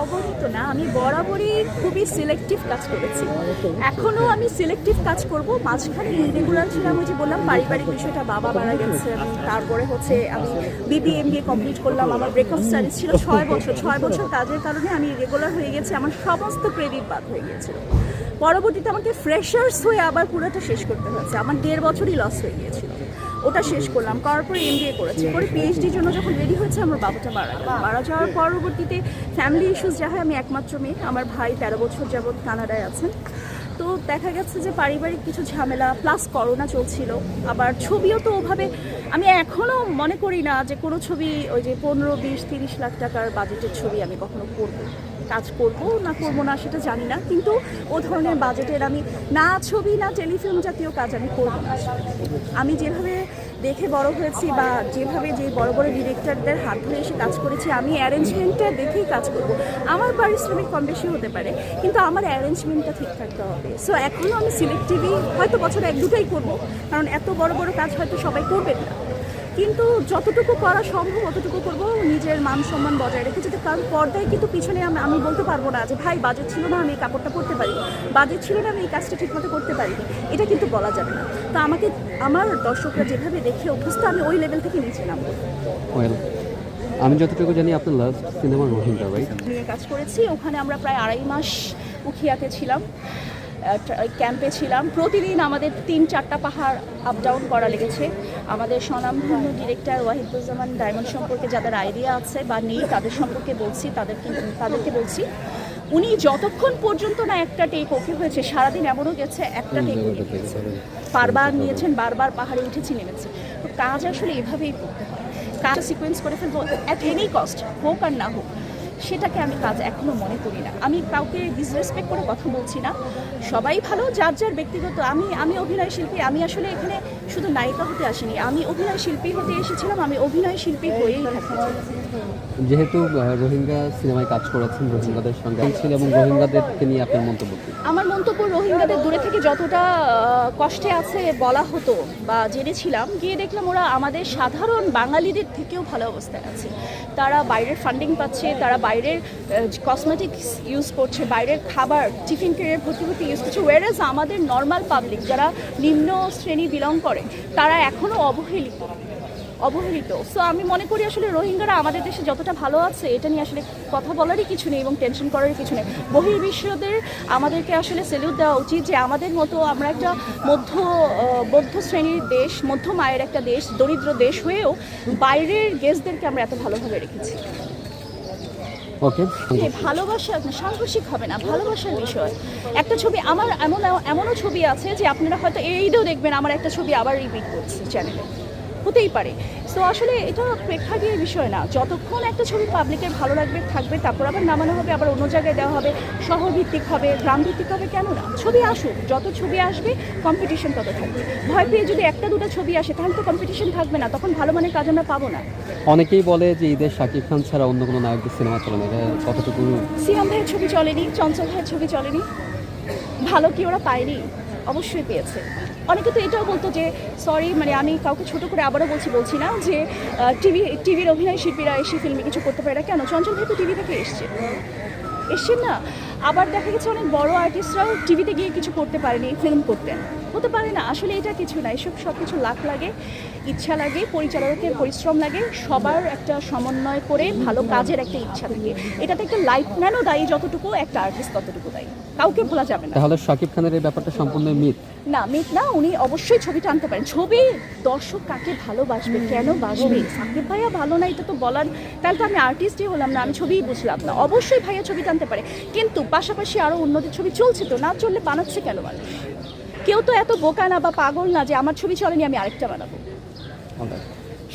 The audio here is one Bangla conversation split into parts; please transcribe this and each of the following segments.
অগণিত না, আমি বরাবরই খুবই সিলেক্টিভ কাজ করেছি। এখনও আমি সিলেক্টিভ কাজ করব, মাঝখানে ইরেগুলার ছিলাম, ওই যে বললাম, পারিবারিক বিষয়টা বাবা মারা গেছে, তারপরে হচ্ছে আমি বিবি এম বি কমপ্লিট করলাম, আমার ব্রেকআপ স্টাডিজ ছিল ছয় বছর ছয় বছর কাজের কারণে আমি রেগুলার হয়ে গেছি, আমার সমস্ত ক্রেডিট বাদ হয়ে গিয়েছিল। পরবর্তীতে আমাকে ফ্রেশার্স হয়ে আবার পুরোটা শেষ করতে হয়েছে, আমার দেড় বছরই লস হয়ে গিয়েছিল। ওটা শেষ করলাম, করার পরে এমবিএ করেছি। পরে পিএইচডির জন্য যখন রেডি হয়েছে, আমার বাবাটা মারা গেল। মারা যাওয়ার পরবর্তীতে ফ্যামিলি ইস্যুস যা হয় আমি একমাত্র মেয়ে। আমার ভাই তেরো বছর যাবৎ কানাডায় আছেন। তো দেখা গেছে যে পারিবারিক কিছু ঝামেলা প্লাস করোনা চলছিল। আবার ছবিও তো ওভাবে, আমি এখনও মনে করি না যে কোনো ছবি ওই যে পনেরো, বিশ, তিরিশ লাখ টাকার বাজেটের ছবি আমি কখনো করব, কাজ করব না করব না সেটা জানি না। কিন্তু ও ধরনের বাজেটের আমি না ছবি, না টেলিফিল্ম জাতীয় কাজ আমি করব না। আমি যেভাবে দেখে বড় হয়েছি বা যেভাবে যে বড় বড় ডিরেক্টরদের হাত ধরে এসে কাজ করেছি, আমি অ্যারেঞ্জমেন্টটা দেখেই কাজ করব। আমার পারিশ্রমিক কম বেশি হতে পারে, কিন্তু আমার অ্যারেঞ্জমেন্টটা ঠিক থাকতে হবে। সো এখনও আমি সিলেক্টিভই হয়তো বছরে এক দুটাই করব কারণ এত বড় বড় কাজ হয়তো সবাই করবেন না। কিন্তু যতটুকু করা সম্ভব অতটুকু করব নিজের মান সম্মান বজায় রেখে যদি কারণ পর্দায় কিন্তু পিছনে আমি আমি বলতে পারব না যে ভাই বাজেট ছিল না আমি এই কাপড়টা পরতে পারি বাজেট ছিল না আমি এই কাজটা ঠিকমতো করতে পারিনি। এটা কিন্তু বলা যাবে না। তো আমাকে আমার দর্শকরা যেভাবে দেখে অভ্যস্ত আমি ওই লেভেল থেকে নিচে নামবো। আমি যতটুকু জানি আপনার লাস্ট সিনেমা রোহিঙ্গা রাইট নিয়ে কাজ করেছি। ওখানে আমরা প্রায় আড়াই মাস উখিয়াতে ছিলাম। ক্যাম্পে ছিলাম। প্রতিদিন আমাদের তিন চারটা পাহাড় আপ ডাউন করা লেগেছে। আমাদের স্বনামধন্য ডিরেক্টর ওয়াহিদুজ্জামান ডায়মন্ড সম্পর্কে যাদের আইডিয়া আছে বা নেই তাদের সম্পর্কে বলছি তাদেরকে তাদেরকে বলছি। উনি যতক্ষণ পর্যন্ত না একটা টেক ওকে হয়েছে সারাদিন এমনও গেছে একটা টেক ওকে হয়েছে। বারবার নিয়েছেন বারবার পাহাড়ে উঠেছি নেমেছে। তো কাজ আসলে এভাবেই করতে হয়। কাজ সিকোয়েন্স করে ফেলব অ্যাট এনি কস্ট হোক আর না হোক। সেটাকে আমি কাজ এখনও মনে করি না। আমি কাউকে ডিসরেসপেক্ট করে কথা বলছি না। সবাই ভালো, যার যার ব্যক্তিগত। আমি আমি অভিনয় শিল্পী, আমি আসলে এখানে শুধু নায়িকা হতে আসিনি। আমি অভিনয় শিল্পী হতে এসেছিলাম, আমি অভিনয় শিল্পী হয়েই চাই। যেহেতু রোহিঙ্গা সিনেমায় কাজ করেছেন রোহিঙ্গাদের সঙ্গে ছিল এবং রোহিঙ্গাদেরকে নিয়ে আপনার মন্তব্য আমার মন্তব্য, রোহিঙ্গাদের দূরে থেকে যতটা কষ্টে আছে বলা হতো বা জেনেছিলাম, গিয়ে দেখলাম ওরা আমাদের সাধারণ বাঙালিদের থেকেও ভালো অবস্থায় আছে। তারা বাইরের ফান্ডিং পাচ্ছে, তারা বাইরের কসমেটিক্স ইউজ করছে, বাইরের খাবার টিফিন কেরিয়ার ভর্তি ভর্তি ইউজ করছে ওয়ারেজ আমাদের নর্মাল পাবলিক যারা নিম্ন শ্রেণি বিলং করে, তারা এখনও অবহেলিত। অবহেলিত। সো আমি মনে করি আসলে রোহিঙ্গারা আমাদের দেশে যতটা ভালো আছে এটা নিয়ে আসলে কথা বলারই কিছু নেই এবং টেনশন করারই কিছু নেই। বহির্বিশ্বদের আমাদেরকে আসলে সেলিউট দেওয়া উচিত যে আমাদের মতো আমরা একটা মধ্য মধ্য শ্রেণির দেশ মধ্যম আয়ের একটা দেশ দরিদ্র দেশ হয়েও বাইরের গেস্টদেরকে আমরা এত ভালোভাবে রেখেছি। ওকে ভালোবাসা সাংঘর্ষিক হবে না ভালোবাসার বিষয়। একটা ছবি আমার এমন এমনও ছবি আছে যে আপনারা হয়তো এই ঈদেও দেখবেন আমার একটা ছবি আবার রিপিট করছে চ্যানেলে হতেই পারে। সো আসলে এটা প্রেক্ষাগৃহের বিষয় না। যতক্ষণ একটা ছবি পাবলিকের ভালো লাগবে থাকবে তারপর আবার নামানো হবে আবার অন্য জায়গায় দেওয়া হবে শহর ভিত্তিক হবে গ্রাম ভিত্তিক হবে কেন না? ছবি আসুক যত ছবি আসবে কম্পিটিশন তত থাকবে। ভয় পেয়ে যদি একটা দুটো ছবি আসে তাহলে তো কম্পিটিশন থাকবে না তখন ভালো মানের কাজ আমরা পাবো না। অনেকেই বলে যে ঈদের শাকিব খান ছাড়া অন্য কোনো নায়কদের সিনেমা চলে না এটা কতটুকু সিয়াম ভাইয়ের ছবি চলেনি চঞ্চল ভাইয়ের ছবি চলেনি? ভালো কি ওরা পায়নি? অবশ্যই পেয়েছে। অনেকে তো এটাও বলতো যে, সরি মানে আমি কাউকে ছোট করে আবারও বলছি বলছি না যে টিভি, টিভির অভিনয় শিল্পীরা এসে ফিল্মে কিছু করতে পারে না। কেন? চঞ্চল ভাই তো টিভি থেকে এসছে। এসছেন না? আবার দেখা গেছে অনেক বড় আর্টিস্টরাও টিভিতে গিয়ে কিছু করতে পারেনি ফিল্ম করতেন হতে পারে না, আসলে এটা কিছু না, এসব সব কিছু লাখ লাগে, ইচ্ছা লাগে, পরিচালকের পরিশ্রম লাগে, সবার একটা সমন্বয় করে ভালো কাজের একটা ইচ্ছা থাকে। এটাতে একটা লাইফ ম্যানও দায়ী যতটুকু, একটা আর্টিস্ট ততটুকু দায়ী। কাউকে ভোলা যাবে না। তাহলে শাকিব খানের এই ব্যাপারটা সম্পূর্ণ মিথ। না মিট না উনি অবশ্যই ছবিটা আনতে পারেন। ছবি দর্শক কাকে ভালোবাসবে কেন বাসবে? সাকিব ভাইয়া ভালো না এটা তো বলার তাহলে তো আমি আর্টিস্টই হলাম না আমি ছবিই বুঝলাম না। অবশ্যই ভাইয়া ছবিটা আনতে পারে। কিন্তু পাশাপাশি আরও উন্নতির ছবি চলছে তো না চললে বানাচ্ছে কেন মানুষ? কেউ তো এত বোকা না বা পাগল না যে আমার ছবি চলেনি আমি আরেকটা বানাবো.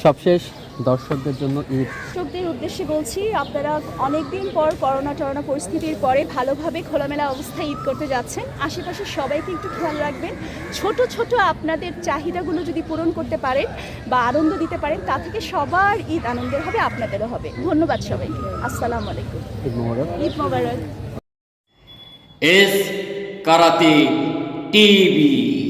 সবশেষ দর্শকদের জন্য ঈদ। দর্শকদের উদ্দেশ্যে বলছি আপনারা অনেকদিন পর করোনা টরোনা পরিস্থিতির পরে ভালোভাবে খোলামেলা অবস্থায় ঈদ করতে যাচ্ছেন। আশেপাশে সবাইকে একটু খেয়াল রাখবেন ছোট ছোট আপনাদের চাহিদাগুলো যদি পূরণ করতে পারেন বা আনন্দ দিতে পারেন তা থেকে সবার ঈদ আনন্দের হবে আপনাদেরও হবে। ধন্যবাদ সবাইকে। আসসালামু আলাইকুম। ঈদ মোবারক। ঈদ মোবারক। S karate TV.